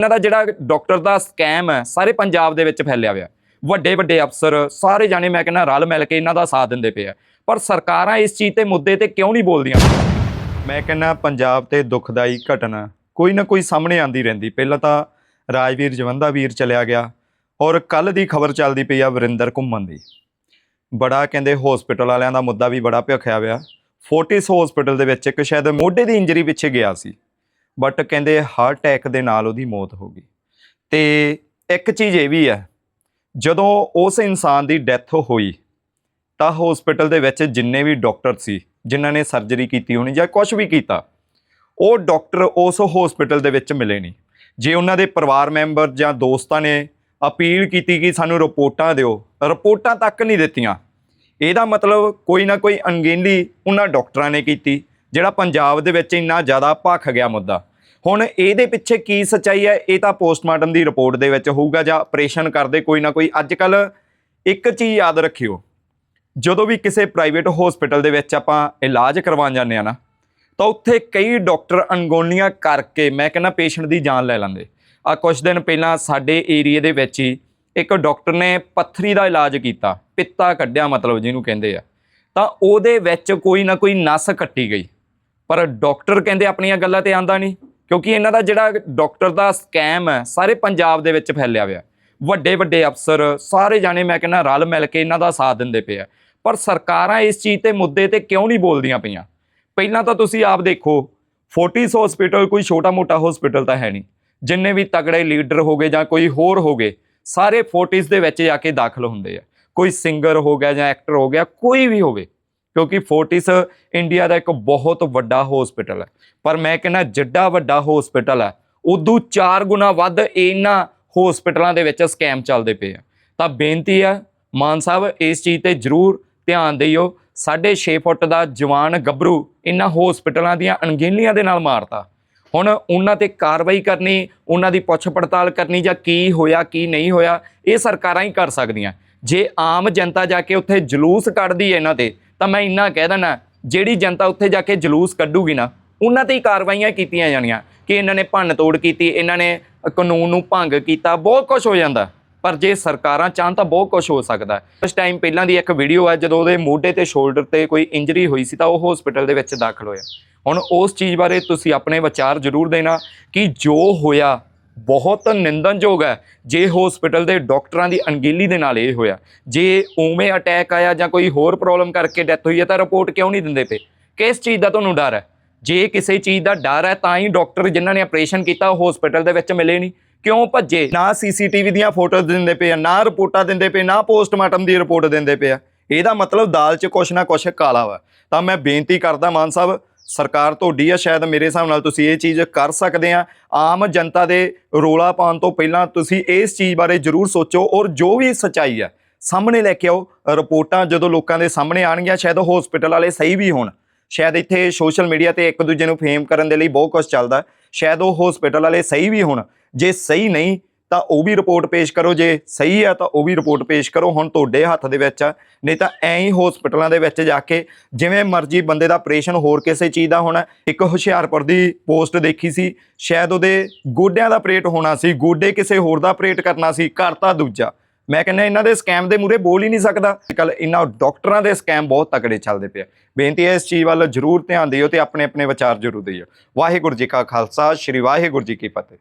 ਇਹਨਾਂ ਦਾ ਜਿਹੜਾ ਡਾਕਟਰ ਦਾ ਸਕੈਮ ਹੈ, ਸਾਰੇ ਪੰਜਾਬ ਦੇ ਵਿੱਚ ਫੈਲਿਆ ਹੋਇਆ ਵੱਡੇ ਵੱਡੇ ਅਫਸਰ, ਸਾਰੇ ਜਾਣੇ ਮੈਂ ਕਹਿੰਦਾ ਰਲ ਮਿਲ ਕੇ ਇਹਨਾਂ ਦਾ ਸਾਥ ਦਿੰਦੇ ਪਏ ਆ। ਪਰ ਸਰਕਾਰਾਂ ਇਸ ਚੀਜ਼ ਤੇ ਮੁੱਦੇ ਤੇ ਕਿਉਂ ਨਹੀਂ ਬੋਲਦੀਆਂ? ਮੈਂ ਕਹਿੰਦਾ ਪੰਜਾਬ ਤੇ ਦੁਖਦਾਈ ਘਟਨਾ ਕੋਈ ਨਾ ਕੋਈ ਸਾਹਮਣੇ ਆਂਦੀ ਰਹਿੰਦੀ। ਪਹਿਲਾਂ ਤਾਂ ਰਾਜਵੀਰ ਜਵੰਦਾ ਵੀਰ ਚਲਿਆ ਗਿਆ ਔਰ ਕੱਲ ਦੀ ਖਬਰ ਚੱਲਦੀ ਪਈ ਆ ਵਰਿੰਦਰ ਘੁੰਮਣ ਦੀ। ਬੜਾ ਕਹਿੰਦੇ ਹਸਪੀਟਲ ਵਾਲਿਆਂ ਦਾ ਮੁੱਦਾ ਵੀ ਬੜਾ ਭਿਖਿਆ ਹੋਇਆ। ਫੋਰਟਿਸ ਹਸਪੀਟਲ ਦੇ ਵਿੱਚ ਇੱਕ ਸ਼ਾਇਦ ਮੋਢੇ ਦੀ ਇੰਜਰੀ ਪਿੱਛੇ ਗਿਆ ਸੀ। ਬਟ ਕਹਿੰਦੇ ਹਾਰਟ ਅਟੈਕ ਦੇ ਨਾਲ ਉਹਦੀ ਮੌਤ ਹੋ ਗਈ। ਤੇ ਇੱਕ ਚੀਜ਼ ਇਹ ਵੀ ਹੈ, ਜਦੋਂ ਉਸ ਇਨਸਾਨ ਦੀ ਡੈਥ ਹੋਈ, ਤਾਂ ਹਸਪੀਟਲ ਦੇ ਵਿੱਚ ਜਿੰਨੇ ਵੀ ਡਾਕਟਰ ਸੀ, ਜਿਨ੍ਹਾਂ ਨੇ ਸਰਜਰੀ ਕੀਤੀ ਹੋਣੀ ਜਾਂ ਕੁਝ ਵੀ ਕੀਤਾ, ਉਹ ਡਾਕਟਰ ਉਸ ਹਸਪੀਟਲ ਦੇ ਵਿੱਚ ਮਿਲੇ ਨਹੀਂ। ਜੇ ਉਹਨਾਂ ਦੇ ਪਰਿਵਾਰ ਮੈਂਬਰ ਜਾਂ ਦੋਸਤਾਂ ਨੇ ਅਪੀਲ ਕੀਤੀ ਕਿ ਸਾਨੂੰ ਰਿਪੋਰਟਾਂ ਦਿਓ, ਰਿਪੋਰਟਾਂ ਤੱਕ ਨਹੀਂ ਦਿੱਤੀਆਂ, ਇਹਦਾ ਮਤਲਬ ਕੋਈ ਨਾ ਕੋਈ ਅਣਗਹਿਲੀ ਉਹਨਾਂ ਡਾਕਟਰਾਂ ਨੇ ਕੀਤੀ। ਜਿਹੜਾ ਪੰਜਾਬ ਦੇ ਵਿੱਚ ਇੰਨਾ ਜ਼ਿਆਦਾ ਭਖ ਗਿਆ ਮੁੱਦਾ। ਹੁਣ ਇਹਦੇ ਪਿੱਛੇ ਕੀ ਸੱਚਾਈ ਹੈ, ਇਹ ਤਾਂ ਪੋਸਟਮਾਰਟਮ ਦੀ ਰਿਪੋਰਟ ਦੇ ਵਿੱਚ ਹੋਊਗਾ ਜਾਂ ਆਪਰੇਸ਼ਨ ਕਰਦੇ ਕੋਈ ਨਾ ਕੋਈ। ਅੱਜ ਕੱਲ ਇੱਕ ਚੀਜ਼ ਯਾਦ ਰੱਖਿਓ, ਜਦੋਂ ਵੀ ਕਿਸੇ ਪ੍ਰਾਈਵੇਟ ਹਸਪੀਟਲ ਦੇ ਵਿੱਚ ਆਪਾਂ ਇਲਾਜ ਕਰਵਾਉਣ ਜਾਂਦੇ ਆ ਨਾ, ਤਾਂ ਉੱਥੇ ਕਈ ਡਾਕਟਰ ਅਣਗੌਲੀਆਂ ਕਰਕੇ, ਮੈਂ ਕਹਿੰਦਾ ਪੇਸ਼ੈਂਟ ਦੀ ਜਾਨ ਲੈ ਲੈਂਦੇ। ਆ ਕੁਝ ਦਿਨ ਪਹਿਲਾਂ ਸਾਡੇ ਏਰੀਏ ਦੇ ਵਿੱਚ ਹੀ ਇੱਕ ਡਾਕਟਰ ਨੇ ਪੱਥਰੀ ਦਾ ਇਲਾਜ ਕੀਤਾ, ਪਿੱਤਾ ਕੱਢਿਆ ਮਤਲਬ ਜਿਹਨੂੰ ਕਹਿੰਦੇ ਆ। ਤਾਂ ਉਹਦੇ ਵਿੱਚ ਕੋਈ ਨਾ ਕੋਈ ਨਸ ਕੱਟੀ ਗਈ। ਪਰ ਡਾਕਟਰ ਕਹਿੰਦੇ ਆਪਣੀਆਂ ਗੱਲਾਂ ਤੇ ਆਂਦਾ ਨਹੀਂ, ਕਿਉਂਕਿ ਇਹਨਾਂ ਦਾ ਜਿਹੜਾ ਡਾਕਟਰ ਦਾ ਸਕੈਮ ਹੈ, ਸਾਰੇ ਪੰਜਾਬ ਦੇ ਵਿੱਚ ਫੈਲਿਆ ਹੋਇਆ ਵੱਡੇ ਵੱਡੇ ਅਫਸਰ, ਸਾਰੇ ਜਾਣੇ ਮੈਂ ਕਹਿੰਦਾ ਰਲ ਮਿਲ ਕੇ ਇਹਨਾਂ ਦਾ ਸਾਥ ਦਿੰਦੇ ਪਏ ਆ। ਪਰ ਸਰਕਾਰਾਂ ਇਸ ਚੀਜ਼ ਤੇ ਮੁੱਦੇ ਤੇ ਕਿਉਂ ਨਹੀਂ ਬੋਲਦੀਆਂ ਪਈਆਂ? ਪਹਿਲਾਂ ਤਾਂ ਤੁਸੀਂ ਆਪ ਦੇਖੋ ਫੋਰਟਿਸ ਹਸਪੀਟਲ ਕੋਈ ਛੋਟਾ-ਮੋਟਾ ਹਸਪੀਟਲ ਤਾਂ ਹੈ ਨਹੀਂ। ਜਿੰਨੇ ਵੀ ਤਗੜੇ ਲੀਡਰ ਹੋਗੇ ਜਾਂ ਕੋਈ ਹੋਰ ਹੋਗੇ ਸਾਰੇ ਫੋਰਟਿਸ ਦੇ ਵਿੱਚ ਜਾ ਕੇ ਦਾਖਲ ਹੁੰਦੇ ਆ। ਕੋਈ ਸਿੰਗਰ ਹੋ ਗਿਆ ਜਾਂ ਐਕਟਰ ਹੋ ਗਿਆ, ਕੋਈ ਵੀ ਹੋਵੇ। ਕਿਉਂਕਿ ਫੋਰਟਿਸ ਇੰਡੀਆ ਦਾ ਇੱਕ ਬਹੁਤ ਵੱਡਾ ਹਸਪੀਟਲ ਹੈ। ਪਰ ਮੈਂ ਕਹਿੰਦਾ ਜਿੱਡਾ ਵੱਡਾ ਹਸਪੀਟਲ ਹੈ, ਉਦੋਂ 4 ਗੁਣਾ ਵੱਧ ਇਹਨਾਂ ਹਸਪੀਟਲਾਂ ਦੇ ਵਿੱਚ ਸਕੈਮ ਚੱਲਦੇ ਪਏ ਆ। ਤਾਂ ਬੇਨਤੀ ਆ, ਮਾਨ ਸਾਹਿਬ, ਇਸ ਚੀਜ਼ ਤੇ ਜ਼ਰੂਰ ਧਿਆਨ ਦਿਓ। 6.5 ਫੁੱਟ ਦਾ ਜਵਾਨ ਗੱਭਰੂ ਇਹਨਾਂ ਹਸਪੀਟਲਾਂ ਦੀਆਂ ਅਣਗਹਿਲੀਆਂ ਦੇ ਨਾਲ ਮਾਰਤਾ। ਹੁਣ ਉਹਨਾਂ ਤੇ ਕਾਰਵਾਈ ਕਰਨੀ, ਉਹਨਾਂ ਦੀ ਪੁੱਛ ਪੜਤਾਲ ਕਰਨੀ ਜਾਂ ਕੀ ਹੋਇਆ, ਕੀ ਨਹੀਂ ਹੋਇਆ, ਇਹ ਸਰਕਾਰਾਂ ਹੀ ਕਰ ਸਕਦੀਆਂ। ਜੇ ਆਮ ਜਨਤਾ ਜਾ ਕੇ ਉੱਥੇ ਜਲੂਸ ਕੱਢਦੀ ਹੈ ਇਹਨਾਂ ਤੇ ਤਾਂ ਮੈਂ ਇੰਨਾ ਕਹਿ ਦਿੰਦਾ, ਜਿਹੜੀ ਜਨਤਾ ਉੱਥੇ ਜਾ ਕੇ ਜਲੂਸ ਕੱਢੂਗੀ ਨਾ, ਉਹਨਾਂ ਤੇ ਹੀ ਕਾਰਵਾਈਆਂ ਕੀਤੀਆਂ ਜਾਣੀਆਂ ਕਿ ਇਹਨਾਂ ਨੇ ਭੰਨ ਤੋੜ ਕੀਤੀ, ਇਹਨਾਂ ਨੇ ਕਾਨੂੰਨ ਨੂੰ ਭੰਗ ਕੀਤਾ, ਬਹੁਤ ਕੁਝ ਹੋ ਜਾਂਦਾ। ਪਰ ਜੇ ਸਰਕਾਰਾਂ ਚਾਹਣ ਤਾਂ ਬਹੁਤ ਕੁਝ ਹੋ ਸਕਦਾ। ਉਸ ਟਾਈਮ ਪਹਿਲਾਂ ਦੀ ਇੱਕ ਵੀਡੀਓ ਹੈ ਜਦੋਂ ਉਹਦੇ ਮੋਢੇ ਤੇ ਸ਼ੋਲਡਰ ਤੇ ਕੋਈ ਇੰਜਰੀ ਹੋਈ ਸੀ ਤਾਂ ਉਹ ਹਸਪੀਟਲ ਦੇ ਵਿੱਚ ਦਾਖਲ ਹੋਇਆ। ਹੁਣ ਉਸ ਚੀਜ਼ ਬਾਰੇ ਤੁਸੀਂ ਆਪਣੇ ਵਿਚਾਰ ਜ਼ਰੂਰ ਦੇਣਾ ਕਿ ਜੋ ਹੋਇਆ ਬਹੁਤ ਨਿੰਦਨਯੋਗ ਹੈ। ਜੇ ਹਸਪੀਟਲ ਦੇ ਡਾਕਟਰਾਂ ਦੀ ਅਣਗਹਿਲੀ ਦੇ ਨਾਲ ਇਹ ਹੋਇਆ, ਜੇ ਉਵੇਂ ਅਟੈਕ ਆਇਆ ਜਾਂ ਕੋਈ ਹੋਰ ਪ੍ਰੋਬਲਮ ਕਰਕੇ ਡੈਥ ਹੋਈ ਹੈ ਤਾਂ ਰਿਪੋਰਟ ਕਿਉਂ ਨਹੀਂ ਦਿੰਦੇ ਪਏ? ਕਿਸ ਚੀਜ਼ ਦਾ ਤੁਹਾਨੂੰ ਡਰ ਹੈ? ਜੇ ਕਿਸੇ ਚੀਜ਼ ਦਾ ਡਰ ਹੈ ਤਾਂ ਹੀ ਡਾਕਟਰ ਜਿਨ੍ਹਾਂ ਨੇ ਆਪਰੇਸ਼ਨ ਕੀਤਾ ਉਹ ਹਸਪੀਟਲ ਦੇ ਵਿੱਚ ਮਿਲੇ ਨਹੀਂ। ਕਿਉਂ ਭੱਜੇ? ਨਾ ਸੀਸੀਟੀਵੀ ਦੀਆਂ ਫੋਟੋਜ਼ ਦਿੰਦੇ ਪਏ ਆ, ਨਾ ਰਿਪੋਰਟਾਂ ਦਿੰਦੇ ਪਏ, ਨਾ ਪੋਸਟਮਾਰਟਮ ਦੀ ਰਿਪੋਰਟ ਦਿੰਦੇ ਪਏ ਆ। ਇਹਦਾ ਮਤਲਬ ਦਾਲ 'ਚ ਕੁਛ ਨਾ ਕੁਛ ਕਾਲਾ ਵਾ। ਤਾਂ ਮੈਂ ਬੇਨਤੀ ਕਰਦਾ ਮਾਨ ਸਾਹਿਬ ਸਰਕਾਰ ਤੁਹਾਡੀ ਆ, ਸ਼ਾਇਦ ਮੇਰੇ ਹਿਸਾਬ ਨਾਲ ਤੁਸੀਂ ਇਹ ਚੀਜ਼ ਕਰ ਸਕਦੇ ਆ। ਆਮ ਜਨਤਾ ਦੇ ਰੋਲਾ ਪਾਉਣ ਤੋਂ ਪਹਿਲਾਂ ਤੁਸੀਂ ਇਸ ਚੀਜ਼ ਬਾਰੇ ਜ਼ਰੂਰ ਸੋਚੋ ਔਰ ਜੋ ਵੀ ਸਚਾਈ ਹੈ ਸਾਹਮਣੇ ਲੈ ਕੇ ਆਓ। ਰਿਪੋਰਟਾਂ ਜਦੋਂ ਲੋਕਾਂ ਦੇ ਸਾਹਮਣੇ ਆਣਗੀਆਂ ਸ਼ਾਇਦ ਹਸਪੀਟਲ ਵਾਲੇ ਸਹੀ ਵੀ ਹੋਣ। ਸ਼ਾਇਦ ਇੱਥੇ ਸੋਸ਼ਲ ਮੀਡੀਆ ਤੇ ਇੱਕ ਦੂਜੇ ਨੂੰ ਫੇਮ ਕਰਨ ਦੇ ਲਈ ਬਹੁਤ ਕੁਝ ਚੱਲਦਾ। ਸ਼ਾਇਦ ਉਹ ਹਸਪੀਟਲ ਵਾਲੇ ਸਹੀ ਵੀ ਹੋਣ। ਜੇ ਸਹੀ ਨਹੀਂ ਤਾਂ ਉਹ ਵੀ ਰਿਪੋਰਟ ਪੇਸ਼ ਕਰੋ ਜੇ ਸਹੀ ਹੈ ਤਾਂ ਉਹ ਵੀ ਰਿਪੋਰਟ ਪੇਸ਼ ਕਰੋ, ਹੁਣ ਤੁਹਾਡੇ ਹੱਥ ਦੇ ਵਿੱਚ ਆ। ਨਹੀਂ ਤਾਂ ਐਂ ਹੀ ਹਸਪੀਟਲਾਂ ਦੇ ਵਿੱਚ ਜਾ ਕੇ ਜਿਵੇਂ ਮਰਜ਼ੀ ਬੰਦੇ ਦਾ ਆਪਰੇਸ਼ਨ ਹੋਰ ਕਿਸੇ ਚੀਜ਼ ਦਾ ਹੋਣਾ। ਇੱਕ ਹੁਸ਼ਿਆਰਪੁਰ ਦੀ ਪੋਸਟ ਦੇਖੀ ਸੀ, ਸ਼ਾਇਦ ਉਹਦੇ ਗੋਡਿਆਂ ਦਾ ਆਪਰੇਟ ਹੋਣਾ ਸੀ, ਗੋਡੇ ਕਿਸੇ ਹੋਰ ਦਾ ਆਪਰੇਟ ਕਰਨਾ ਸੀ, ਘਰ ਤਾਂ ਦੂਜਾ। ਮੈਂ ਕਹਿੰਦਾ ਇਹਨਾਂ ਦੇ ਸਕੈਮ ਦੇ ਮੂਰੇ ਬੋਲ ਹੀ ਨਹੀਂ ਸਕਦਾ। ਕੱਲ ਇਹਨਾਂ ਡਾਕਟਰਾਂ ਦੇ ਸਕੈਮ ਬਹੁਤ ਤਕੜੇ ਚੱਲਦੇ ਪਏ ਆ। ਬੇਨਤੀ ਹੈ ਇਸ ਚੀਜ਼ ਵੱਲ ਜ਼ਰੂਰ ਧਿਆਨ ਦਿਓ ਤੇ ਆਪਣੇ ਆਪਣੇ ਵਿਚਾਰ ਜ਼ਰੂਰ ਦਿਓ। ਵਾਹਿਗੁਰੂ ਜੀ ਕਾ ਖਾਲਸਾ, ਸ੍ਰੀ ਵਾਹਿਗੁਰੂ ਜੀ ਕੀ ਫਤਿਹ।